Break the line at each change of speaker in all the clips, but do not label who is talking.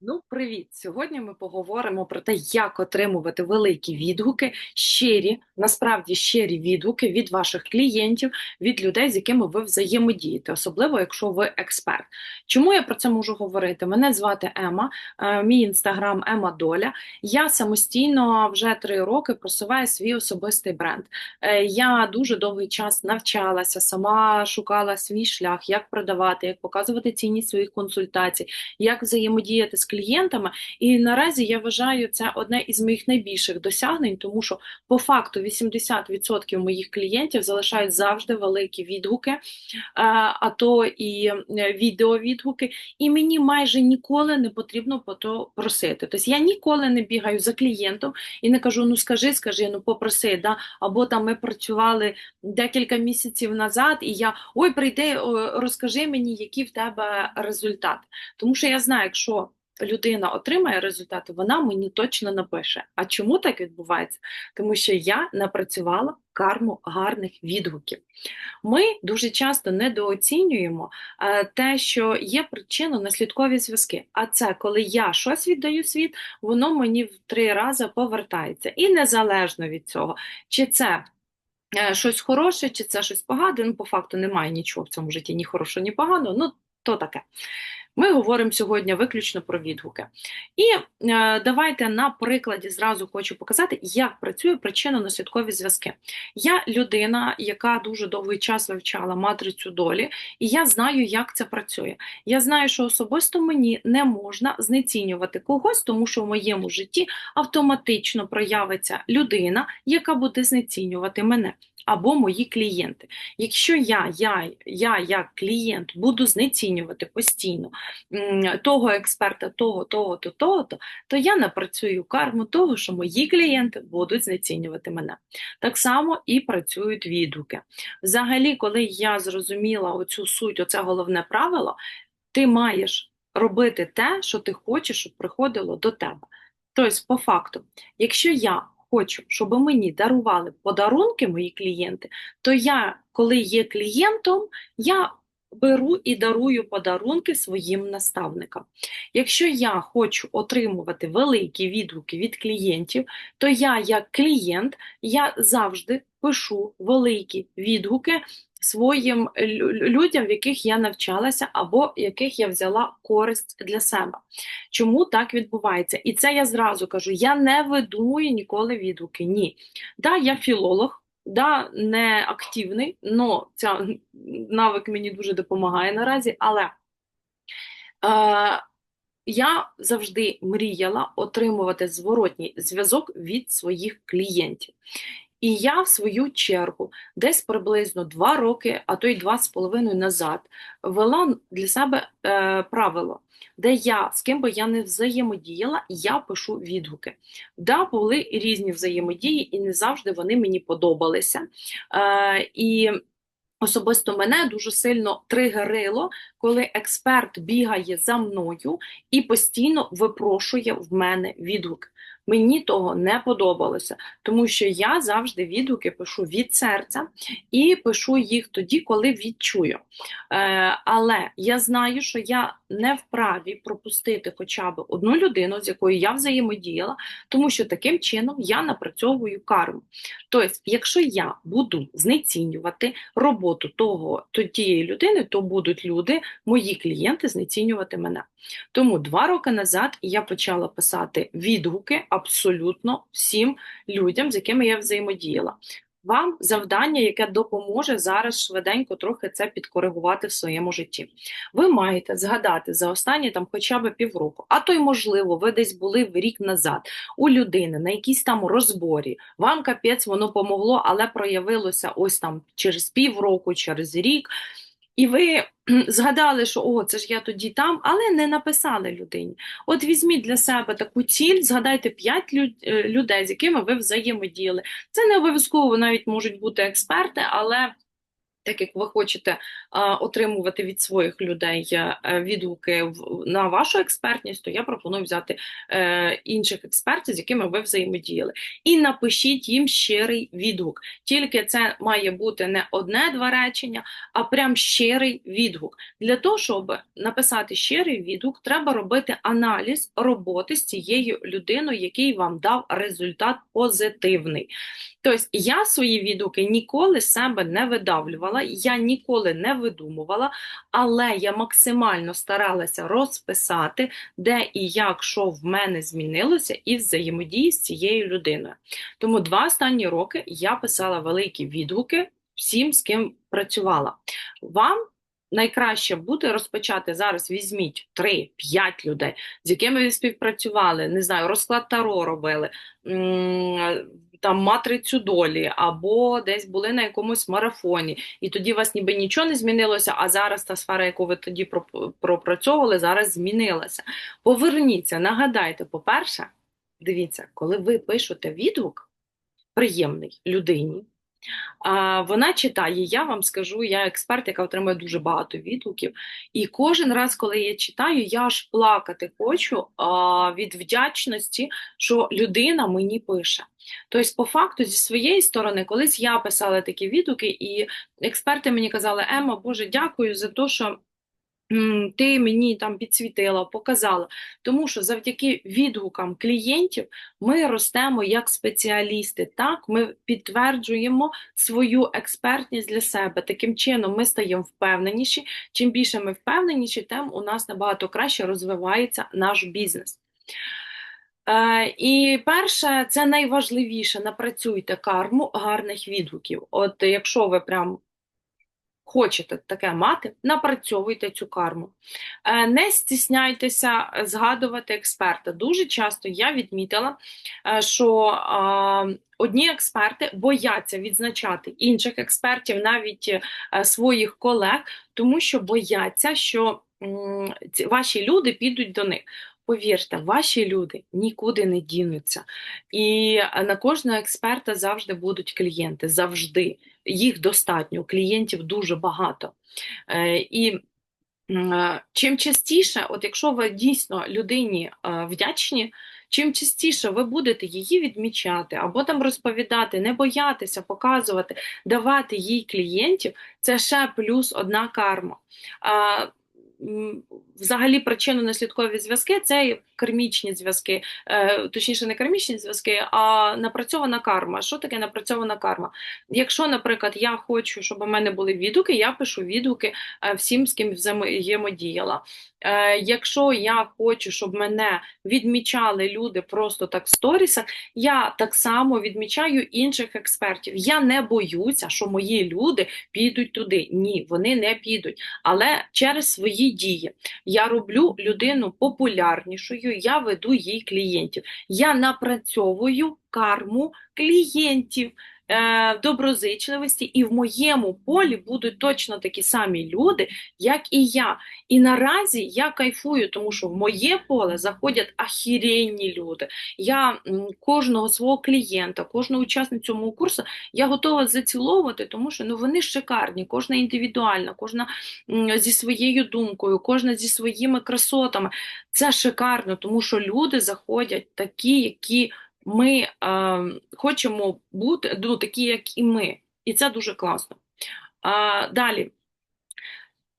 Ну, привіт! Сьогодні ми поговоримо про те, як отримувати великі відгуки, щирі, насправді щирі відгуки від ваших клієнтів, від людей, з якими ви взаємодієте, особливо якщо ви експерт. Чому я про це можу говорити? Мене звати Ема, е, мій інстаграм Ема Доля. Я самостійно вже три роки просуваю свій особистий бренд. Е, Я дуже довгий час навчалася, сама шукала свій шлях, як продавати, як показувати цінність своїх консультацій, як взаємодіяти з клієнтами. І наразі я вважаю це одне із моїх найбільших досягнень, тому що по факту 80% моїх клієнтів залишають завжди великі відгуки, е, а то і е, відеовідгуки. І мені майже ніколи не потрібно по то просити. Тобто я ніколи не бігаю за клієнтом і не кажу: ну скажи, скажи, ну попроси. Да? Або там ми працювали декілька місяців назад, і я ой, прийди, розкажи мені, які в тебе результати. Тому що я знаю, якщо людина отримає результати, вона мені точно напише. А чому так відбувається? Тому що я напрацювала карму гарних відгуків. Ми дуже часто недооцінюємо е, те, що є причинно-наслідкові зв'язки. А це коли я щось віддаю світ, воно мені в три рази повертається. І незалежно від цього, чи це. Е, щось хороше, чи це щось погане, ну, по факту немає нічого в цьому житті, ні хорошого, ні поганого, ну то таке. Ми говоримо сьогодні виключно про відгуки. І е, давайте на прикладі зразу хочу показати, як працює причинно-наслідкові зв'язки. Я людина, яка дуже довгий час вивчала матрицю долі, і я знаю, як це працює. Я знаю, що особисто мені не можна знецінювати когось, тому що в моєму житті автоматично проявиться людина, яка буде знецінювати мене або мої клієнти. Якщо я, я, я як клієнт буду знецінювати постійно того експерта, того, того, то, того, то, то я напрацюю карму того, що мої клієнти будуть знецінювати мене. Так само і працюють відгуки. Взагалі, коли я зрозуміла оцю суть, оце головне правило, ти маєш робити те, що ти хочеш, щоб приходило до тебе. Тобто, по факту, якщо я хочу, щоб мені дарували подарунки мої клієнти, то я, коли є клієнтом, я беру і дарую подарунки своїм наставникам. Якщо я хочу отримувати великі відгуки від клієнтів, то я, як клієнт, я завжди пишу великі відгуки своїм людям, в яких я навчалася, або яких я взяла користь для себе. Чому так відбувається? І це я зразу кажу: я не видумую ніколи відгуки. Ні. Да, я філолог. Да, не активний, але ця навик мені дуже допомагає наразі. Але е, я завжди мріяла отримувати зворотній зв'язок від своїх клієнтів. І я, в свою чергу, десь приблизно два роки, а то й два з половиною назад, вела для себе е, правило, де я з ким би я не взаємодіяла, я пишу відгуки. Да, були різні взаємодії, і не завжди вони мені подобалися. Е, І Особисто мене дуже сильно тригерило, коли експерт бігає за мною і постійно випрошує в мене відгук. Мені того не подобалося, тому що я завжди відгуки пишу від серця і пишу їх тоді, коли відчую. Е, Але я знаю, що я не вправі пропустити хоча б одну людину, з якою я взаємодіяла, тому що таким чином я напрацьовую карму. Тобто, якщо я буду знецінювати роботу того тієї людини, то будуть люди, мої клієнти, знецінювати мене. Тому два роки назад я почала писати відгуки абсолютно всім людям, з якими я взаємодіяла. Вам завдання, яке допоможе зараз швиденько трохи це підкоригувати в своєму житті. Ви маєте згадати за останні там хоча б півроку, а то й можливо, ви десь були в рік назад у людини на якійсь там розборі. Вам капець воно помогло, але проявилося ось там через півроку, через рік. І ви згадали, що о, це ж я тоді там, але не написали людині. От візьміть для себе таку ціль, згадайте п'ять е, людей, з якими ви взаємодіяли. Це не обов'язково навіть можуть бути експерти, але Так як ви хочете отримувати від своїх людей е, відгуки на вашу експертність, то я пропоную взяти е, інших експертів, з якими ви взаємодіяли. І напишіть їм щирий відгук. Тільки це має бути не одне-два речення, а прям щирий відгук. Для того, щоб написати щирий відгук, треба робити аналіз роботи з цією людиною, який вам дав результат позитивний. Тобто я свої відгуки ніколи себе не видавлювала, я ніколи не видумувала, але я максимально старалася розписати, де і як що в мене змінилося і взаємодії з цією людиною. Тому два останні роки я писала великі відгуки всім, з ким працювала. Вам найкраще буде розпочати зараз. Візьміть 3-5 людей, з якими ви співпрацювали, не знаю, розклад таро робили. Там матрицю долі, або десь були на якомусь марафоні, і тоді у вас ніби нічого не змінилося, а зараз та сфера, яку ви тоді пропрацьовували, зараз змінилася. Поверніться, нагадайте, по-перше, дивіться, коли ви пишете відгук приємний людині, Вона читає, я вам скажу, я експерт, яка отримує дуже багато відгуків. І кожен раз, коли я читаю, я аж плакати хочу від вдячності, що людина мені пише. Тобто, по факту, зі своєї сторони, колись я писала такі відгуки, і експерти мені казали, Ема, Боже, дякую за те, що. Ти мені там підсвітила, показала, тому що завдяки відгукам клієнтів ми ростемо як спеціалісти. Так, ми підтверджуємо свою експертність для себе. Таким чином, ми стаємо впевненіші. Чим більше ми впевненіші, тим у нас набагато краще розвивається наш бізнес. Е, і перше, це найважливіше, напрацюйте карму гарних відгуків. От якщо ви прям хочете таке мати, напрацьовуйте цю карму. Е, Не стісняйтеся згадувати експерта. Дуже часто я відмітила, е, що е, одні експерти бояться відзначати інших експертів, навіть своїх колег, тому що бояться, що ваші люди підуть до них. Повірте, ваші люди нікуди не дінуться. І е, на кожного експерта завжди будуть клієнти. Завжди. Їх достатньо, клієнтів дуже багато. Е, І е, чим частіше, от якщо ви дійсно людині вдячні, чим частіше ви будете її відмічати або там розповідати, не боятися, показувати, давати їй клієнтів, це ще плюс одна карма. Взагалі причинно-наслідкові зв'язки це кармічні зв'язки, е, точніше, не кармічні зв'язки, а напрацьована карма. Що таке напрацьована карма? Якщо, наприклад, я хочу, щоб у мене були відгуки, я пишу відгуки е, всім, з ким взаємодіяла. Е, Якщо я хочу, щоб мене відмічали люди просто так в сторісах, я так само відмічаю інших експертів. Я не боюся, що мої люди підуть туди. Ні, вони не підуть. Але через свої дії я роблю людину популярнішою, я веду їй клієнтів. Я напрацьовую карму клієнтів. Е, Доброзичливості, і в моєму полі будуть точно такі самі люди, як і я. І наразі я кайфую, тому що в моє поле заходять ахіренні люди. Я кожного свого клієнта, кожну учасницю мого курсу я готова заціловувати, тому що ну вони шикарні, кожна індивідуальна, кожна зі своєю думкою, кожна зі своїми красотами. Це шикарно, тому що люди заходять такі, які ми е, хочемо бути, ну, такі, як і ми. І це дуже класно. А, далі.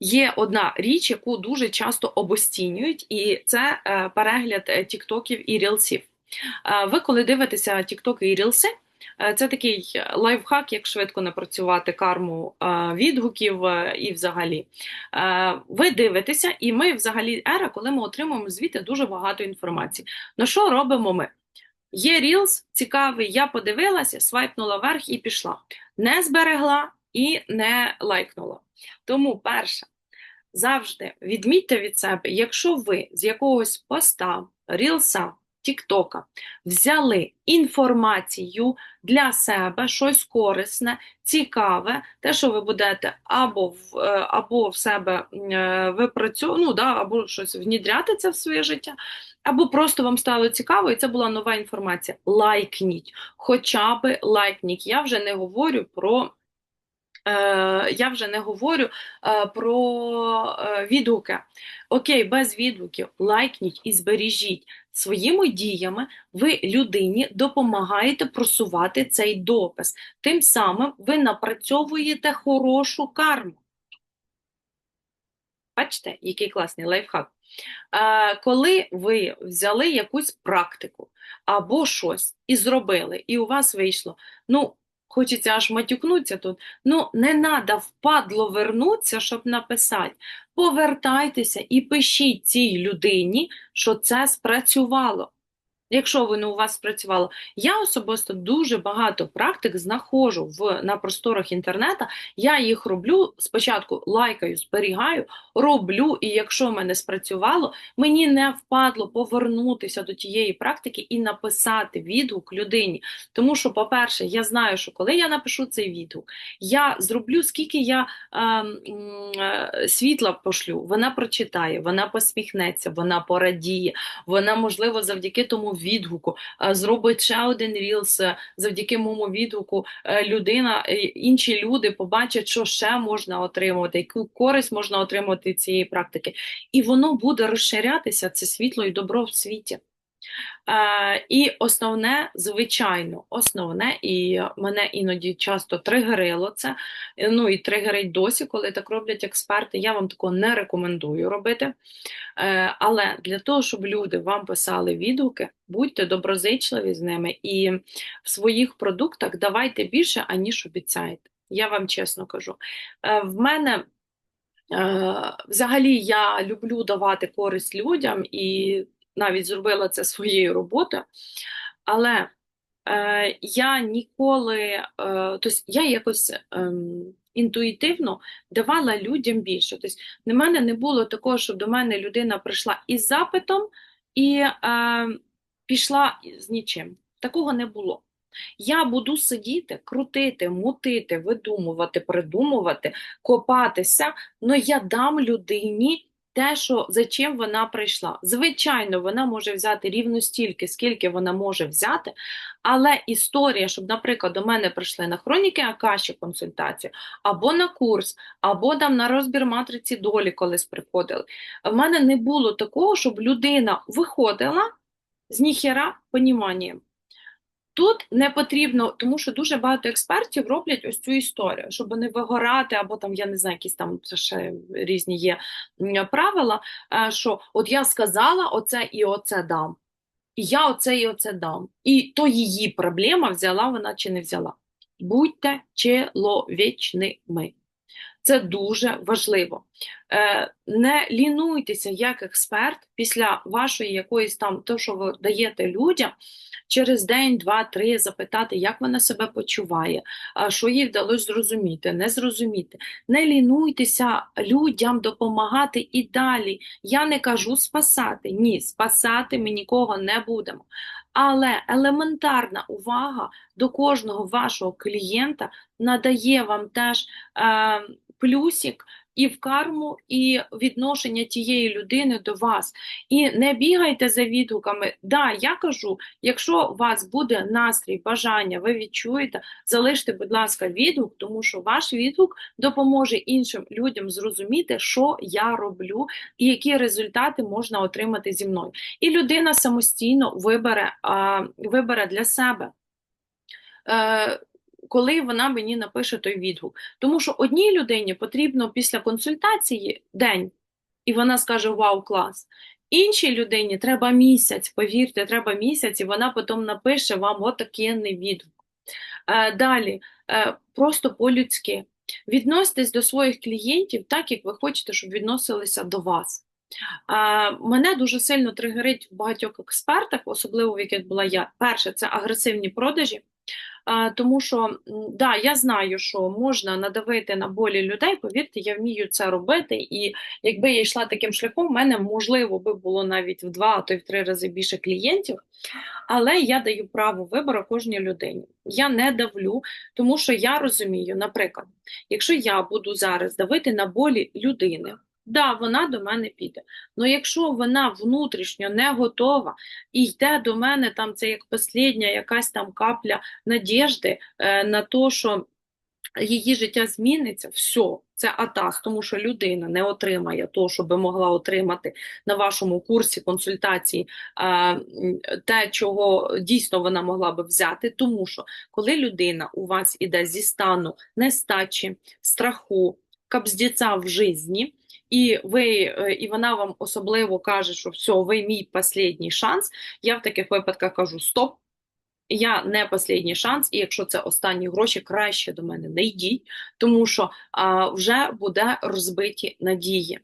Є одна річ, яку дуже часто обостінюють, і це е, перегляд е, тіктоків і рілсів. Е, ви, коли дивитеся тіктоки і рілси, е, це такий лайфхак, як швидко напрацювати карму е, відгуків е, і взагалі. Е, Ви дивитеся, і ми взагалі ера, коли ми отримуємо звідти дуже багато інформації. Ну що робимо ми? Є Reels, цікавий, я подивилася, свайпнула вверх і пішла. Не зберегла і не лайкнула. Тому, перше, завжди відмітьте від себе, якщо ви з якогось поста, рілса, тіктока взяли інформацію для себе, щось корисне, цікаве, те, що ви будете або в, е, або в себе е, випрацьовувати, ну, да, або щось внідряти це в своє життя, або просто вам стало цікаво, і це була нова інформація. Лайкніть, хоча би лайкніть. Я вже не говорю про я вже не говорю е, про е, відгуки. Окей, без відгуків, лайкніть і збережіть своїми діями. Ви людині допомагаєте просувати цей допис. Тим самим ви напрацьовуєте хорошу карму. Бачите, який класний лайфхак. Е, коли ви взяли якусь практику або щось і зробили, і у вас вийшло, ну, хочеться аж матюкнутися тут, ну, не треба впадло вернутися, щоб написати. Повертайтеся і пишіть цій людині, що це спрацювало. Якщо воно у вас спрацювало, я особисто дуже багато практик знаходжу в, на просторах інтернету. Я їх роблю спочатку лайкаю, зберігаю, роблю, і якщо в мене спрацювало, мені не впадло повернутися до тієї практики і написати відгук людині. Тому що, по-перше, я знаю, що коли я напишу цей відгук, я зроблю, скільки я е, е, світла пошлю, вона прочитає, вона посміхнеться, вона порадіє, вона, можливо, завдяки тому відгуку зробить ще один рілс завдяки моєму відгуку. е, Людина, е, інші люди побачать, що ще можна отримувати, яку користь можна отримати цієї практики, і воно буде розширятися це світло і добро в світі. Е, і основне, звичайно, основне, і мене іноді часто тригерило це. Ну і тригерить досі, коли так роблять експерти. Я вам такого не рекомендую робити. Е, але для того, щоб люди вам писали відгуки, будьте доброзичливі з ними і в своїх продуктах давайте більше, аніж обіцяєте. Я вам чесно кажу. Е, в мене. Взагалі я люблю давати користь людям і навіть зробила це своєю роботою, але е, я ніколи, е, тобто я якось е, інтуїтивно давала людям більше. Тобто на мене не було такого, щоб до мене людина прийшла із запитом і е, пішла з нічим. Такого не було. Я буду сидіти, крутити, мутити, видумувати, придумувати, копатися, але я дам людині те, що за чим вона прийшла. Звичайно, вона може взяти рівно стільки, скільки вона може взяти, але історія, щоб, наприклад, до мене прийшли на хроніки Акаші консультацію, або на курс, або там на розбір матриці долі колись приходили. В мене не було такого, щоб людина виходила з ніхера поніманням. Тут не потрібно, тому що дуже багато експертів роблять ось цю історію, щоб не вигорати, або там, я не знаю, якісь там ще різні є правила, е, що от я сказала оце і оце дам. І я оце і оце дам. І то її проблема, взяла вона чи не взяла. Будьте чоловічними. Це дуже важливо. Е, не лінуйтеся як експерт після вашої якоїсь там, то, що ви даєте людям, через день, два, три запитати, як вона себе почуває, що їй вдалося зрозуміти, не зрозуміти. Не лінуйтеся людям допомагати і далі. Я не кажу спасати. Ні, спасати ми нікого не будемо. Але елементарна увага до кожного вашого клієнта надає вам теж е, плюсик і в карму, і відношення тієї людини до вас. І не бігайте за відгуками. Да, я кажу, якщо у вас буде настрій, бажання, ви відчуєте, залиште, будь ласка, відгук, тому що ваш відгук допоможе іншим людям зрозуміти, що я роблю і які результати можна отримати зі мною. І людина самостійно вибере, вибере для себе. Коли вона мені напише той відгук. Тому що одній людині потрібно після консультації день, і вона скаже Вау, клас. Іншій людині треба місяць, повірте, треба місяць, і вона потім напише вам отакий відгук. Е, далі, е, просто по-людськи. Відноситесь до своїх клієнтів так, як ви хочете, щоб відносилися до вас. Е, мене дуже сильно тригерить в багатьох експертах, особливо в яких була я. Перше, це агресивні продажі. Тому що да, я знаю, що можна надавити на болі людей. Повірте, я вмію це робити. І якби я йшла таким шляхом, в мене можливо би було навіть в два, а то й в три рази більше клієнтів. Але я даю право вибору кожній людині. Я не давлю, тому що я розумію, наприклад, якщо я буду зараз давити на болі людини да, вона до мене піде. Але якщо вона внутрішньо не готова і йде до мене, там це як послідня якась там капля надіжди е, на те, що її життя зміниться, все, це атас, тому що людина не отримає того, що би могла отримати на вашому курсі консультації, е, те, чого дійсно вона могла би взяти. Тому що коли людина у вас іде зі стану нестачі, страху, капздіця в житті, і ви, е, і вона вам особливо каже, що все, ви мій останній шанс. Я в таких випадках кажу: стоп. Я не останній шанс, і якщо це останні гроші, краще до мене не йдіть, тому що а, вже буде розбиті надії.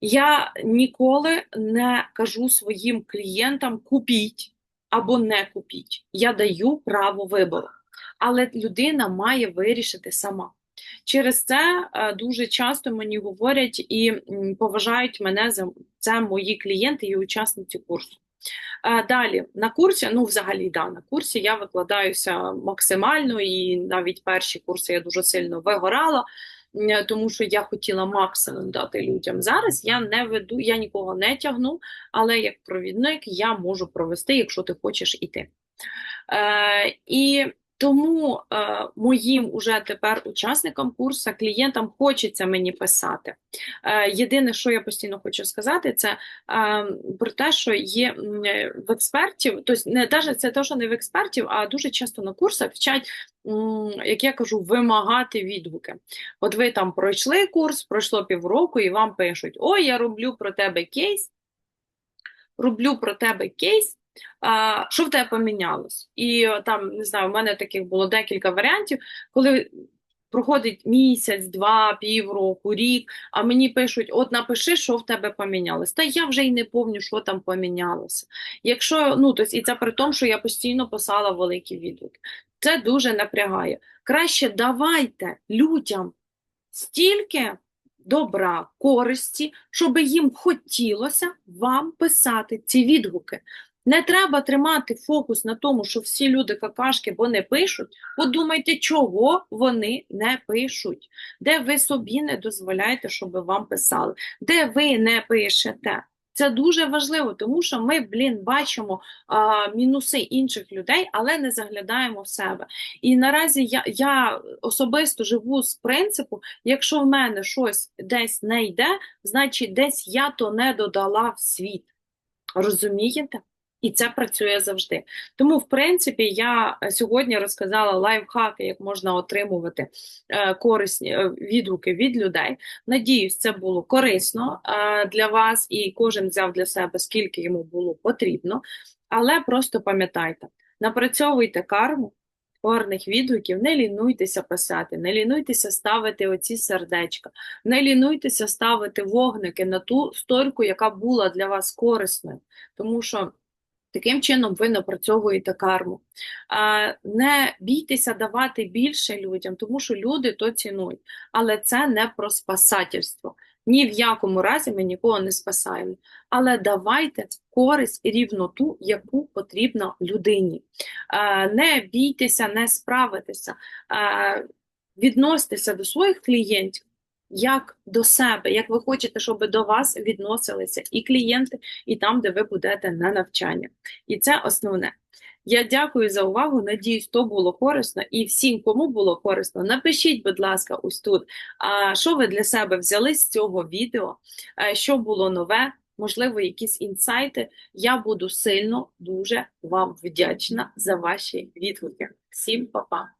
Я ніколи не кажу своїм клієнтам купіть або не купіть. Я даю право вибору, але людина має вирішити сама. Через це е, дуже часто мені говорять і поважають мене за це мої клієнти і учасниці курсу. Е, Далі на курсі, ну взагалі, да, на курсі я викладаюся максимально, і навіть перші курси я дуже сильно вигорала, тому що я хотіла максимум дати людям. Зараз я не веду, я нікого не тягну, але як провідник я можу провести, якщо ти хочеш іти. Е, і тому е, моїм уже тепер учасникам курсу, клієнтам хочеться мені писати. Е, єдине, що я постійно хочу сказати, це е, про те, що є е, в експертів, тобто не даже це те, що не в експертів, а дуже часто на курсах вчать, як я кажу, вимагати відгуки. От ви там пройшли курс, пройшло півроку, і вам пишуть: Ой, я роблю про тебе кейс, роблю про тебе кейс. А, що в тебе помінялось? І там, не знаю, в мене таких було декілька варіантів, коли проходить місяць, два, півроку, рік, а мені пишуть: от напиши, що в тебе помінялось. Та я вже й не пам'ятаю, що там помінялося. Якщо, ну, тобто, і це при тому, що я постійно писала великі відгуки. Це дуже напрягає. Краще давайте людям стільки добра, користі, щоб їм хотілося вам писати ці відгуки. Не треба тримати фокус на тому, що всі люди какашки, бо не пишуть. Подумайте, чого вони не пишуть, де ви собі не дозволяєте, щоб вам писали, де ви не пишете. Це дуже важливо, тому що ми, блін, бачимо а, мінуси інших людей, але не заглядаємо в себе. І наразі я, я особисто живу з принципу, якщо в мене щось десь не йде, значить десь я то не додала в світ. Розумієте? І це працює завжди. Тому, в принципі, я сьогодні розказала лайфхаки, як можна отримувати е, корисні е, відгуки від людей. Надіюсь, це було корисно е, для вас, і кожен взяв для себе скільки йому було потрібно. Але просто пам'ятайте, напрацьовуйте карму. Гарних відгуків, не лінуйтеся писати, не лінуйтеся ставити оці сердечка, не лінуйтеся ставити вогники на ту сторінку, яка була для вас корисною. Тому що Таким чином ви напрацьовуєте карму. Не бійтеся давати більше людям, тому що люди то цінують. Але це не про спасательство. Ні в якому разі ми нікого не спасаємо. Але давайте користь рівно ту, яку потрібно людині. Не бійтеся, не справитися, а, відноситеся до своїх клієнтів як до себе, як ви хочете, щоб до вас відносилися і клієнти, і там, де ви будете на навчання. І це основне. Я дякую за увагу. Надіюсь, то було корисно. І всім, кому було корисно, напишіть, будь ласка, ось тут, а що ви для себе взяли з цього відео, е, що було нове, можливо, якісь інсайти. Я буду сильно дуже вам вдячна за ваші відгуки. Всім па-па!